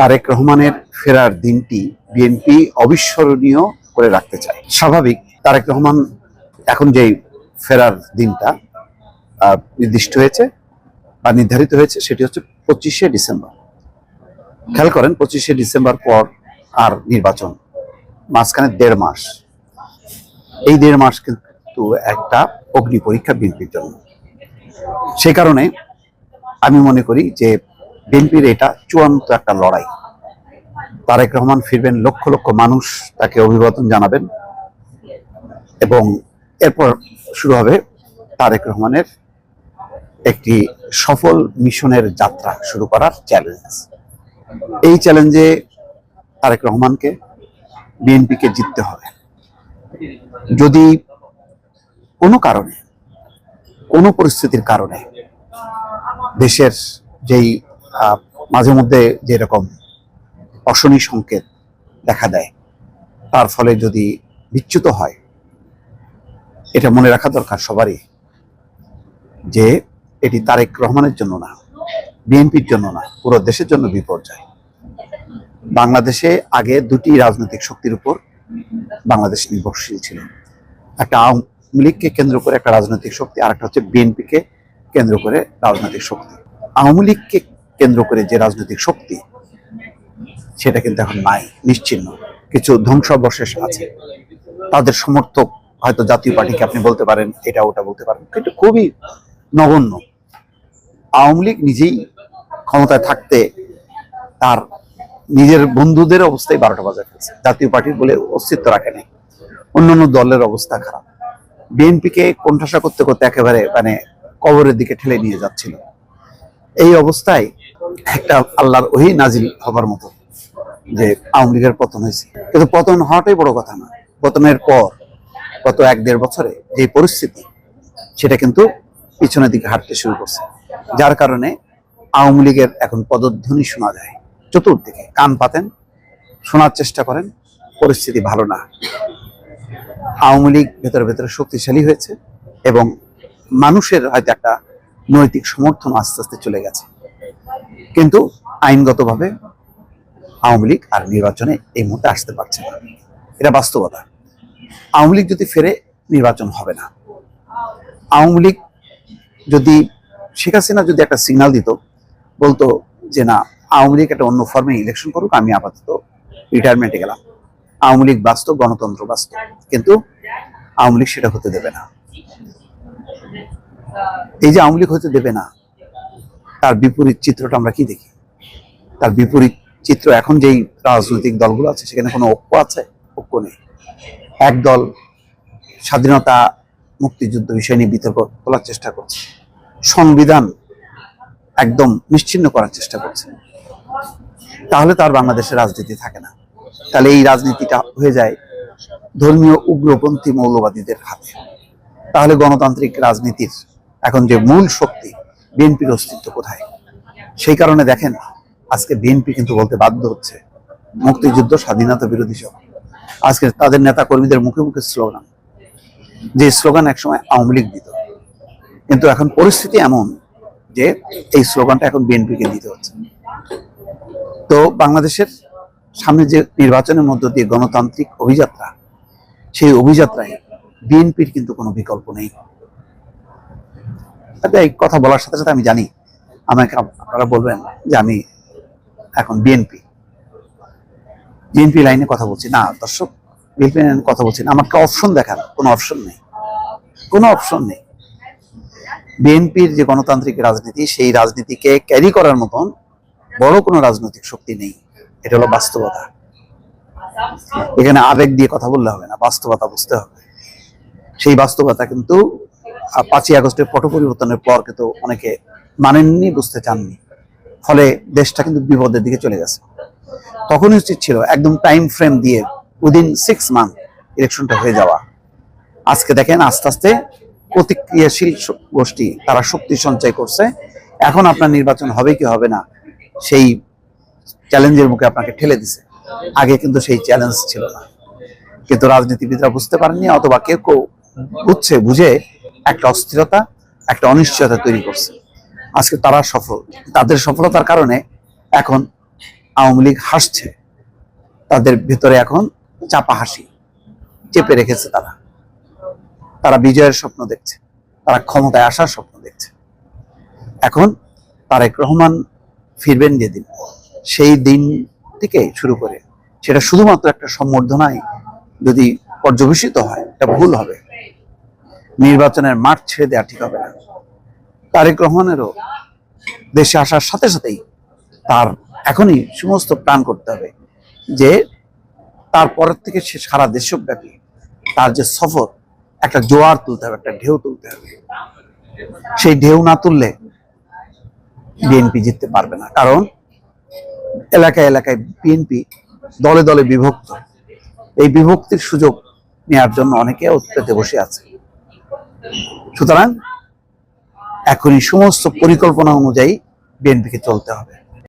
তারেক রহমানের ফেরার দিনটি বিএনপি অবিস্মরণীয় করে রাখতে চায়। স্বাভাবিক, তারেক রহমান এখন যেই ফেরার দিনটা নির্দিষ্ট হয়েছে বা নির্ধারিত হয়েছে, সেটি হচ্ছে পঁচিশে ডিসেম্বর। খেয়াল করেন, পঁচিশে ডিসেম্বর পর আর নির্বাচন, মাঝখানে দেড় মাস। এই দেড় মাস কিন্তু একটা অগ্নি পরীক্ষা বিএনপির জন্য। সেই কারণে আমি মনে করি যে বিএনপির এটা চূড়ান্ত একটা লড়াই। তারেক রহমান ফিরবেন, লক্ষ লক্ষ মানুষ তাকে অভিবাদন জানাবেন এবং এরপর শুরু হবে তারেক রহমানের একটি সফল মিশনের যাত্রা শুরু করার চ্যালেঞ্জ এই চ্যালেঞ্জে তারেক রহমানকে বিএনপিকে জিততে হবে। যদি কোনো কারণে, কোনো পরিস্থিতির কারণে দেশের যেই মাঝে মধ্যে যেরকম অশনি সংকেত দেখা দেয়, তার ফলে যদি বিচ্যুত হয়, এটা মনে রাখা দরকার সবারই যে এটি তারেক রহমানের জন্য না, বিএনপির জন্য না, পুরো দেশের জন্য বিপর্যয়। বাংলাদেশে আগে দুটি রাজনৈতিক শক্তির উপর বাংলাদেশ নির্ভরশীল ছিল। একটা আওয়ামী লীগকে কেন্দ্র করে একটা রাজনৈতিক শক্তি আর একটা হচ্ছে বিএনপিকে কেন্দ্র করে রাজনৈতিক শক্তি। আওয়ামী লীগকে কেন্দ্র করে যে রাজনৈতিক শক্তি, সেটা কিন্তু এখন নাই, নিশ্চিন্ন। কিছু ধ্বংসাবশেষ আছে। তাদের সমর্থক হয়তো জাতীয় পার্টিকে আপনি বলতে পারেন, এটা ওটা বলতে পারেন, কিন্তু খুবই নগণ্য। আওয়ামী লীগ নিজেই ক্ষমতায় থাকতে তার নিজের বন্ধুদের অবস্থায় বারোটা বাজার ফেলছে। জাতীয় পার্টির বলে অস্তিত্ব রাখে নাই। অন্যান্য দলের অবস্থা খারাপ। বিএনপিকে কোণঠাসা করতে করতে একেবারে মানে কবরের দিকে ঠেলে নিয়ে যাচ্ছিল। এই অবস্থায় একটা আল্লাহর ওহি নাজিল হবার মতো যে আওয়ামী লীগের পতন হয়েছে। কিন্তু পতন হওয়াটাই বড় কথা না। পতনের পর গত এক দেড় বছরে যে পরিস্থিতি, সেটা কিন্তু পিছনের দিকে হাঁটতে শুরু করছে। যার কারণে আওয়ামী লীগের এখন পদধ্বনি শোনা যায়। চতুর্দিকে কান পাতেন, শোনার চেষ্টা করেন, পরিস্থিতি ভালো না। আওয়ামী লীগ ভেতরে ভেতরে শক্তিশালী হয়েছে এবং মানুষের হয়তো একটা নৈতিক সমর্থন আস্তে আস্তে চলে গেছে। কিন্তু আইনগতভাবে আওয়ামী লীগ আর নির্বাচনে এই মুহূর্তে আসতে পারছে না। এটা বাস্তবতা। আওয়ামী লীগ যদি ফেরে, নির্বাচন হবে না। আওয়ামী লীগ যদি শেখ হাসিনা যদি একটা সিগন্যাল দিত, বলতো যে না, আওয়ামী লীগ একটা অন্য ফর্মে ইলেকশন করুক, আমি আপাতত রিটায়ারমেন্টে গেলাম। আওয়ামী লীগ বাস্তব, গণতন্ত্র বাস্তব। কিন্তু আওয়ামী লীগ সেটা হতে দেবে না। এই যে আওয়ামী লীগ হতে দেবে না তার বিপরীত চিত্রটা আমরা কি দেখি? তার বিপরীত চিত্র এখন যেই রাজনৈতিক দলগুলো আছে, সেখানে কোনো ঐক্য আছে? ঐক্য নেই। এক দল স্বাধীনতা, মুক্তিযুদ্ধ বিষয় নিয়ে বিতর্ক তোলার চেষ্টা করছে। সংবিধান একদম নিশ্চিন্ন করার চেষ্টা করছে। তাহলে তার বাংলাদেশের রাজনীতি থাকে না। তাহলে এই রাজনীতিটা হয়ে যায় ধর্মীয় উগ্রপন্থী মৌলবাদীদের হাতে তাহলে গণতান্ত্রিক রাজনীতির এখন যে মূল শক্তি বিএনপির অস্তিত্ব কোথায়? সেই কারণে দেখেন, আজকে বিএনপি কিন্তু বলতে বাধ্য হচ্ছে মুক্তিযুদ্ধ, স্বাধীনতা বিরোধী সব। আজকে তাদের নেতা কর্মীদের মুখে মুখে স্লোগান। যে স্লোগান একসময় আওয়ামী লীগ দিত। কিন্তু এখন পরিস্থিতি এমন যে এই স্লোগানটা এখন বিএনপিকে দিতে হচ্ছে। তো বাংলাদেশের সামনে যে নির্বাচনের মধ্য দিয়ে গণতান্ত্রিক অভিযাত্রা, সেই অভিযাত্রায় বিএনপির কিন্তু কোনো বিকল্প নেই। এই কথা বলার সাথে সাথে আমি জানি। আমাকে আপনারা বলবেন যে আমি এখন বিএনপি। বিএনপি লাইনে কথা বলছি। না, দর্শক, বিএনপি লাইনে কথা বলছি না। আমাকে অপশন দেখান কোনো অপশন নেই। কোনো অপশন নেই। বিএনপির যে গণতান্ত্রিক রাজনীতি, সেই রাজনীতিকে ক্যারি করার মতন বড় কোনো রাজনৈতিক শক্তি নেই। এটা হলো বাস্তবতা। এখানে আবেগ দিয়ে কথা বললে হবে না, বাস্তবতা বুঝতে হবে। সেই বাস্তবতা কিন্তু পাঁচই আগস্টের পট পরিবর্তনের পর কিন্তু অনেকে মানেননি, বুঝতে চাননি। ফলে দেশটা কিন্তু বিপদের দিকে চলে গেছে। তখনই উচিত ছিল, একদম টাইম ফ্রেম দিয়ে উইদিন সিক্স মান্থ ইলেকশনটা হয়ে যাওয়া। আজকে দেখেন আস্তে আস্তে প্রতিক্রিয়াশীল গোষ্ঠী, তারা শক্তি সঞ্চয় করছে। এখন আপনার নির্বাচন হবে কি হবে না, সেই চ্যালেঞ্জের মুখে আপনাকে ঠেলে দিছে। আগে কিন্তু সেই চ্যালেঞ্জ ছিল না। কিন্তু রাজনীতিবিদরা বুঝতে পারেননি, অথবা কেউ কেউ বুঝছে, বুঝে একটা অস্থিরতা, একটা অনিশ্চয়তা তৈরি করছে। আজকে তারা সফল। তাদের সফলতার কারণে এখন আওয়ামী লীগ হাসছে। তাদের ভেতরে এখন চাপা হাসি চেপে রেখেছে তারা। তারা বিজয়ের স্বপ্ন দেখছে। তারা ক্ষমতায় আসার স্বপ্ন দেখছে। এখন তারেক রহমান ফিরবেন যেদিন, সেই দিন থেকে শুরু করে। সেটা শুধুমাত্র একটা সম্বর্ধনায় যদি পর্যবেসিত হয়, এটা ভুল হবে। নির্বাচনের মাঠ ছেড়ে দেওয়া ঠিক হবে না। তারেক রহমানেরও দেশে আসার সাথে সাথেই তার এখনই সমস্ত প্রাণ করতে হবে যে তারপরের থেকে সে সারা দেশব্যাপী তার যে সফর, একটা জোয়ার তুলতে হবে, একটা ঢেউ তুলতে হবে। সেই ঢেউ না তুললে বিএনপি জিততে পারবে না। কারণ এলাকায় এলাকায় বিএনপি দলে দলে বিভক্ত। এই বিভক্তির সুযোগ নেওয়ার জন্য অনেকে উৎপেতে বসে আছে। সুতরাং এখনই সমস্ত পরিকল্পনা অনুযায়ী বিএনপিকে চলতে হবে।